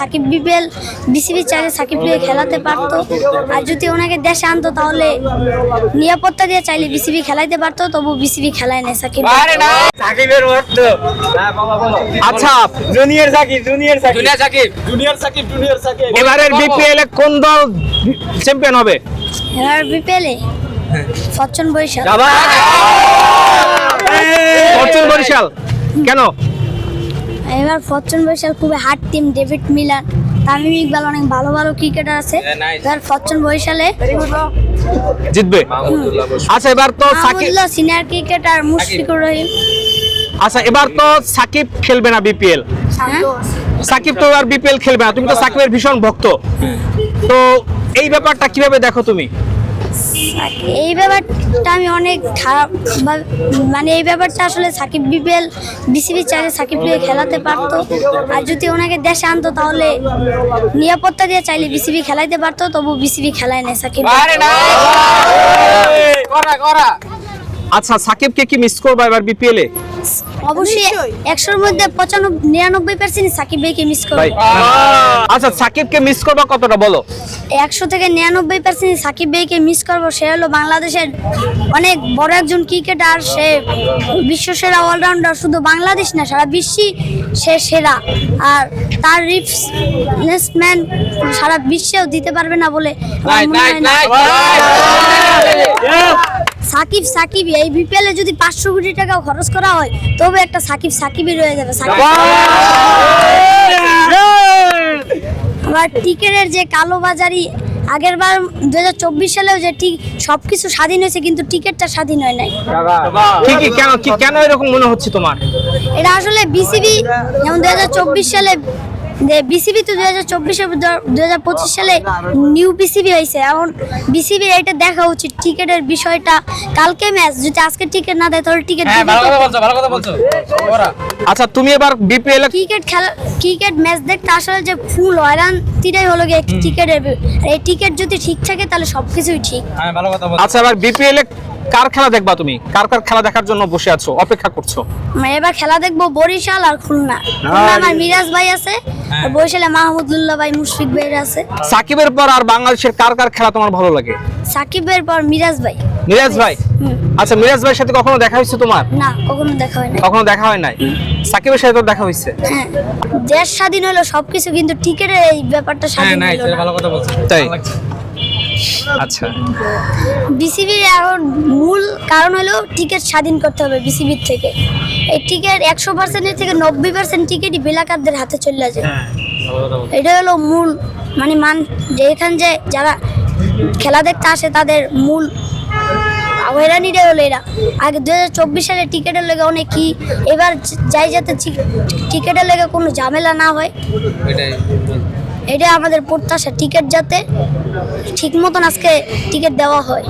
Shakib BPL BCB চাইলে সাকিবকে খেলাতে পারতো। আর যদি ওনাকে দেশে আনতো তাহলে নিরাপত্তা দিয়ে চাইলে বিসিবি খেলাইতে পারতো তবু বিসিবি খেলায় নেই সাকিব। সাকিবের আচ্ছা। Junior Shakib junior Shakib. দুনিয়া Shakib. Junior Shakib junior Shakib. এবারের বিপিএল এ কোন দল চ্যাম্পিয়ন হবে? এবার বিপিএলে ফরচুন বরিশাল। ফরচুন বরিশাল। কেন? এবার ফরচুন বরিশাল খুবই hard team David Miller Tamim Iqbal অনেক ভালো ভালো ক্রিকেটার আছে। হ্যাঁ. এবার ফরচুন বরিশালে জিতবে? আচ্ছা এবার তো সাকিব সিনিয়র ক্রিকেটার মুশফিকুর রহিম। আচ্ছা এবার তো সাকিব খেলবে না বিপিএল হ্যাঁ? সাকিব তো আর বিপিএল খেলবে না। তুমি তো সাকিবের ভীষণ ভক্ত। তো এই ব্যাপারটা কীভাবে দেখো তুমি? এই ব্যাপারটা আমি অনেক খারাপ মানে এই ব্যাপারটা আসলে সাকিব বিপিএল বিসিবি চাইলে সাকিবকে খেলাতে পারতো। আর যদি ওনাকে দেশে আনতো তাহলে নিরাপত্তা দিয়ে চাইলে বিসিবি খেলাইতে পারতো তবু বিসিবি খেলায় নেই সাকিব। করা করা। আচ্ছা সাকিবকে কি মিস করবা এবার বিপিএল এ অবশ্যই একশোর মধ্যে পঁচানব্বই নিরানব্বই পার্সেন্ট সাকিব ভাইকে মিস করব আচ্ছা সাকিবকে মিস করবা কতটা বলো একশো থেকে নিরানব্বই পার্সেন্ট সাকিব ভাইকে মিস করব সে হলো বাংলাদেশের অনেক বড় একজন ক্রিকেটার সে বিশ্ব সেরা অলরাউন্ডার শুধু বাংলাদেশ না সারা বিশ্বেই সে সেরা আর তার রিপ্লেসমেন্ট সারা বিশ্বেও দিতে পারবে না বলে আমার মনে হয় না। সাকিব সাকিব এই বিপিএল এ যদি পাঁচশো কোটি টাকা খরচ করা হয় তবে একটা সাকিব সাকিবই রয়ে যাবে। সাকিব আবার টিকেটের যে কালোবাজারি আগের বার দু হাজার চব্বিশ সালেও যে ঠিক সবকিছু স্বাধীন হয়েছে কিন্তু টিকিটটা স্বাধীন হয় নাই। ঠিকই কেন কেন এরকম মনে হচ্ছে তোমার? এটা আসলে বিসিবি যেমন দু হাজার সালে বিসিবি তো দু হাজার চব্বিশে দু হাজার পঁচিশ সালে নিউ বিসিবি হয়েছে। এখন বিসিবির এটা দেখা উচিত। টিকেটের বিষয়টা কালকে ম্যাচ যদি আজকে টিকিট না দেয় তাহলে টিকিট হ্যাঁ ভালো কথা বলছো ভালো কথা বলছো। করা আচ্ছা তুমি এবার বিপিএল ক্রিকেট খেলা ক্রিকেট ম্যাচ দেখতে আসলে যে ফুল হয়রান তিরাই হলো গিয়ে টিকেটের এই টিকিট যদি ঠিক থাকে তাহলে সব কিছুই ঠিক। হ্যাঁ ভালো কথা বলছো। আচ্ছা এবার বিপিএল কার খেলা দেখবা তুমি? কার কার খেলা দেখার জন্য বসে আছো? অপেক্ষা করছ? আমরা এবার খেলা দেখব বরিশাল আর খুলনা। খুলনা আমার মিরাজ ভাই আছে আর বরিশালে মাহমুদুল্লাহ ভাই মুশফিক ভাই আছে। সাকিবের পর আর বাংলাদেশের কার কার খেলা তোমার ভালো লাগে? সাকিবের পর মিরাজ ভাই। মিরাজ ভাই? আচ্ছা মিরাজ ভাইয়ের সাথে কখনো দেখা হয়েছে তোমার? না কখনো দেখা হয় না কখনো দেখা হয় নাই? সাকিবের সাথে তো দেখা হয়েছে? হ্যাঁ। দেশ স্বাধীন হলো সবকিছু কিন্তু টিকেটের এই ব্যাপারটা হ্যাঁ স্বাধীন হলো না। ভালো কথা বলছো তাই? আচ্ছা। বিসিবির এখন মূল কারণ হলো টিকিট স্বাধীন করতে হবে বিসিবির থেকে। এই টিকিট একশো পার্সেন্টের থেকে নব্বই পার্সেন্ট টিকিটই বেলাকারদের হাতে চলে যায় বলছো এটা হলো মূল মানে মান যে এখান যে যারা খেলা দেখতে আসে তাদের মূল হয়রানিটাই হলো এরা। আগে দু হাজার চব্বিশ সালে টিকিটের লেগে অনেক কি এবার যাই যাতে টিকিটের লেগে কোনো ঝামেলা না হয়। এটা আমাদের প্রত্যাশা। টিকিট যাতে ঠিক মতন আজকে টিকিট দেওয়া হয়।